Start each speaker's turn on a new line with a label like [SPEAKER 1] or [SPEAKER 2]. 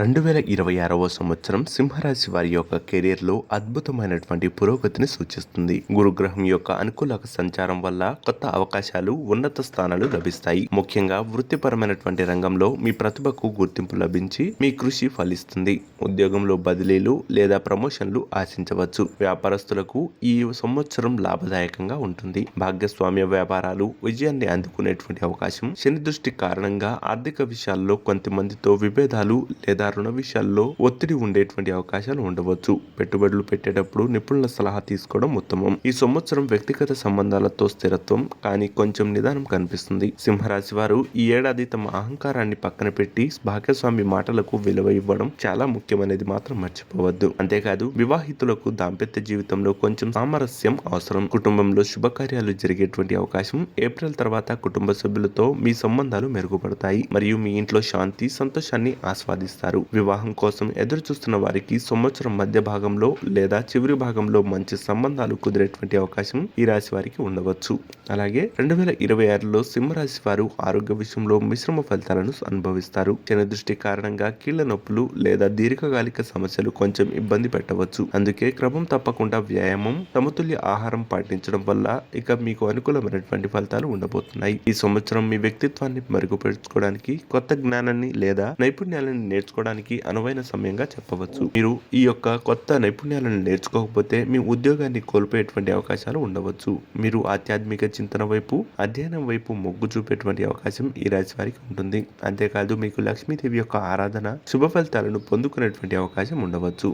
[SPEAKER 1] రెండు వేల ఇరవై ఆరవ సంవత్సరం సింహరాశి వారి యొక్క కెరీర్లో అద్భుతమైనటువంటి పురోగతిని సూచిస్తుంది. గురుగ్రహం యొక్క అనుకూల సంచారం వల్ల కొత్త అవకాశాలు ఉన్నత స్థానాలు లభిస్తాయి. ముఖ్యంగా వృత్తిపరమైనటువంటి రంగంలో మీ ప్రతిభకు గుర్తింపు లభించి మీ కృషి ఫలిస్తుంది. ఉద్యోగంలో బదిలీలు లేదా ప్రమోషన్లు ఆశించవచ్చు. వ్యాపారస్తులకు ఈ సంవత్సరం లాభదాయకంగా ఉంటుంది. భాగస్వామ్య వ్యాపారాలు విజయాన్ని అందుకునేటువంటి అవకాశం శని దృష్టి కారణంగా ఆర్థిక విషయాల్లో కొంతమందితో విభేదాలు లేదా రుణ విషయాల్లో ఒత్తిడి ఉండేటువంటి అవకాశాలు ఉండవచ్చు. పెట్టుబడులు పెట్టేటప్పుడు నిపుణుల సలహా తీసుకోవడం ఉత్తమం. ఈ సంవత్సరం వ్యక్తిగత సంబంధాలతో స్థిరత్వం కానీ కొంచెం నిదానం కనిపిస్తుంది. సింహరాశి వారు ఈ ఏడాది తమ అహంకారాన్ని పక్కన పెట్టి భాగస్వామి మాటలకు విలువ ఇవ్వడం చాలా ముఖ్యమనేది మాత్రం మర్చిపోవద్దు. అంతేకాదు వివాహితులకు దాంపత్య జీవితంలో కొంచెం సామరస్యం అవసరం. కుటుంబంలో శుభకార్యాలు జరిగేటువంటి అవకాశం ఏప్రిల్ తర్వాత కుటుంబ సభ్యులతో మీ సంబంధాలు మెరుగుపడతాయి. మరియు మీ ఇంట్లో శాంతి సంతోషాన్ని ఆస్వాదిస్తారు. వివాహం కోసం ఎదురు చూస్తున్న వారికి సంవత్సరం మధ్య భాగంలో లేదా చివరి భాగంలో మంచి సంబంధాలు కుదిరేటువంటి అవకాశం ఈ రాశి వారికి ఉండవచ్చు. అలాగే రెండు వేల ఇరవై ఆరులో సింహరాశి వారు ఆరోగ్య విషయంలో మిశ్రమ ఫలితాలను అనుభవిస్తారు. చిన్న దృష్టి కారణంగా కీళ్ళ నొప్పులు లేదా దీర్ఘకాలిక సమస్యలు కొంచెం ఇబ్బంది పెట్టవచ్చు. అందుకే క్రమం తప్పకుండా వ్యాయామం సమతుల్య ఆహారం పాటించడం వల్ల ఇక మీకు అనుకూలమైనటువంటి ఫలితాలు ఉండబోతున్నాయి. ఈ సంవత్సరం మీ వ్యక్తిత్వాన్ని మెరుగుపరుచుకోవడానికి కొత్త జ్ఞానాన్ని లేదా నైపుణ్యాలను నేర్చుకోవడానికి అనువైన సమయంగా చెప్పవచ్చు. మీరు ఈ యొక్క కొత్త నైపుణ్యాలను నేర్చుకోకపోతే మీ ఉద్యోగాన్ని కోల్పోయేటువంటి అవకాశాలు ఉండవచ్చు. మీరు ఆధ్యాత్మిక చింతన వైపు అధ్యయనం వైపు మొగ్గు చూపేటువంటి అవకాశం ఈ రాశి వారికి ఉంటుంది. అంతేకాదు మీకు లక్ష్మీదేవి యొక్క ఆరాధన శుభ ఫలితాలను పొందుకునేటువంటి అవకాశం ఉండవచ్చు.